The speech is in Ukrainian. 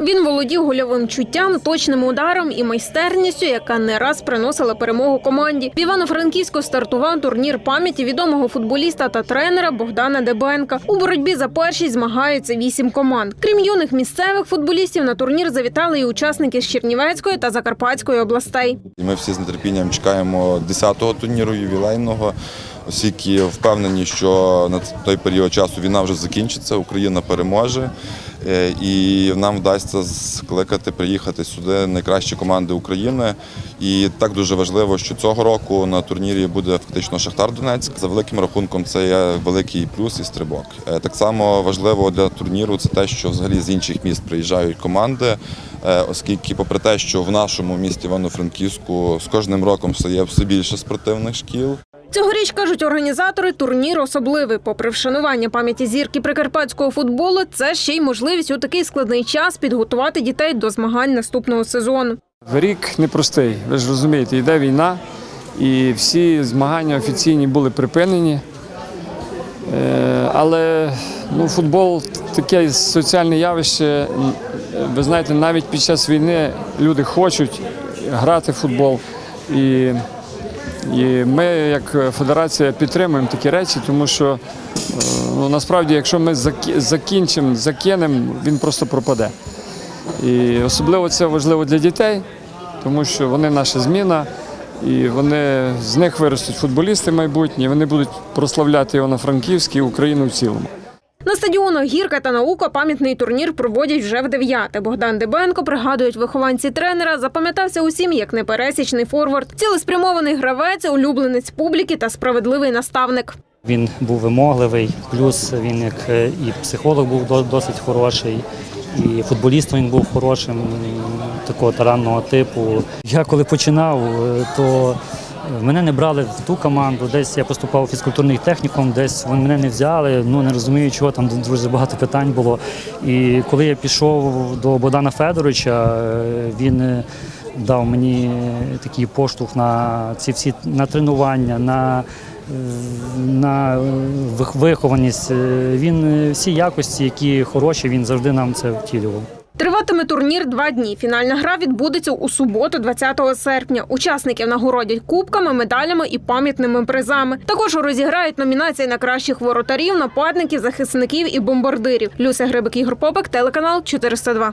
Він володів гольовим чуттям, точним ударом і майстерністю, яка не раз приносила перемогу команді. В Івано-Франківську стартував турнір пам'яті відомого футболіста та тренера Богдана Дебенка. У боротьбі за першість змагаються вісім команд. Крім юних місцевих футболістів, на турнір завітали і учасники з Чернівецької та Закарпатської областей. Ми всі з нетерпінням чекаємо 10-го турніру ювілейного, оскільки впевнені, що на той період часу війна вже закінчиться, Україна переможе. е, І нам вдасться скликати, приїхати сюди найкращі команди України. І так дуже важливо, що цього року на турнірі буде фактично Шахтар Донецьк. За великим рахунком це є великий плюс і стрибок. Е, Так само важливо для турніру це те, що взагалі з інших міст приїжджають команди, е, оскільки, попри те, що в нашому місті Івано-Франківську з кожним роком стає все більше спортивних шкіл. Цьогоріч кажуть організатори, турнір особливий. Попри вшанування пам'яті зірки прикарпатського футболу, це ще й можливість у такий складний час підготувати дітей до змагань наступного сезону. Рік непростий, ви ж розумієте, йде війна, і всі змагання офіційні були припинені. Е, Але ну, футбол таке соціальне явище. Ви знаєте, навіть під час війни люди хочуть грати в футбол. І, і ми, як федерація, підтримуємо такі речі, тому що е, ну, насправді, якщо ми закі- закінчимо, закинемо, він просто пропаде. І особливо це важливо для дітей, тому що вони наша зміна, і вони з них виростуть футболісти майбутні, вони будуть прославляти його на і Україну в цілому. На стадіонах Гірка та наука пам'ятний турнір проводять вже в дев'яте. Богдан Дебенко пригадують вихованці тренера. Запам'ятався усім як непересічний форвард, цілеспрямований гравець, улюбленець публіки та справедливий наставник. Він був вимогливий, плюс він як е, і психолог був до- досить хороший, і футболістом він був хорошим, такого таранного типу. Я коли починав, е, то мене не брали в ту команду, десь я поступав у фізкультурний технікум, десь вони мене не взяли, ну не розумію, чого там дуже багато питань було. І коли я пішов до Богдана Федоровича, е, він е, дав мені такий поштовх на ці всі на тренування, на на вих- вихованість. Е, Він е, всі якості, які хороші, він завжди нам це втілював. Триватиме турнір два дні. Фінальна гра відбудеться у суботу, 20 серпня. Учасників нагородять кубками, медалями і пам'ятними призами. Також розіграють номінації на кращих воротарів, нападників, захисників і бомбардирів. Люся Грибик, Ігор Попик, телеканал 402.